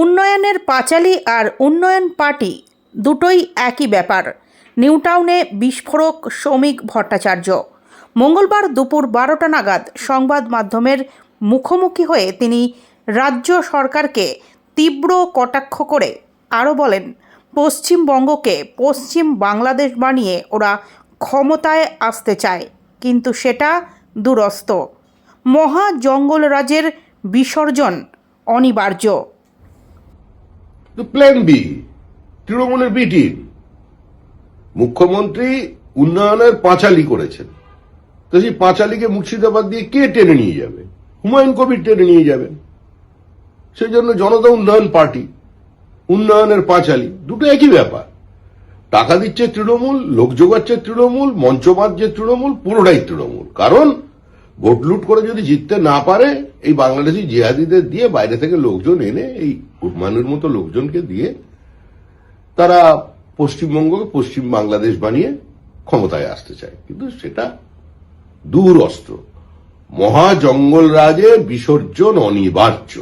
উন্নয়নের পাঁচালী আর উন্নয়ন পার্টি দুটোই একই ব্যাপার। নিউটাউনে বিস্ফোরক শ্রমিক ভট্টাচার্য। মঙ্গলবার দুপুর বারোটা নাগাদ সংবাদ মাধ্যমের মুখোমুখি হয়ে তিনি রাজ্য সরকারকে তীব্র কটাক্ষ করে আরও বলেন, পশ্চিমবঙ্গকে পশ্চিম বাংলাদেশ বানিয়ে ওরা ক্ষমতায় আসতে চায়, কিন্তু সেটা দুরস্ত। মহা জঙ্গলরাজের বিসর্জন অনিবার্য। তো প্ল্যান বি তৃণমূলের বি টিম মুখ্যমন্ত্রী উন্নয়নের পাঁচালি করেছেন। তো সেই পাঁচালিকে মুর্শিদাবাদ দিয়ে কে টেনে নিয়ে যাবে? হুমায়ুন কবির টেনে নিয়ে যাবেন সেই জন্য জনতা উন্নয়ন পার্টি, উন্নয়নের পাঁচালি, দুটো একই ব্যাপার। টাকা দিচ্ছে তৃণমূল, লোক জোগাচ্ছে তৃণমূল, মঞ্চ বাঁধছে তৃণমূল, পুরোটাই তৃণমূল। কারণ ভোট লুট করে যদি জিততে না পারে, এই বাংলাদেশি জিহাদিদের দিয়ে বাইরে থেকে লোকজন এনে, এই হুমায়ুনের মতো লোকজনকে দিয়ে তারা পশ্চিমবঙ্গকে পশ্চিম বাংলাদেশ বানিয়ে ক্ষমতায় আসতে চায়। কিন্তু সেটা দূর অস্ত্র মহাজঙ্গল রাজে বিসর্জন অনিবার্য।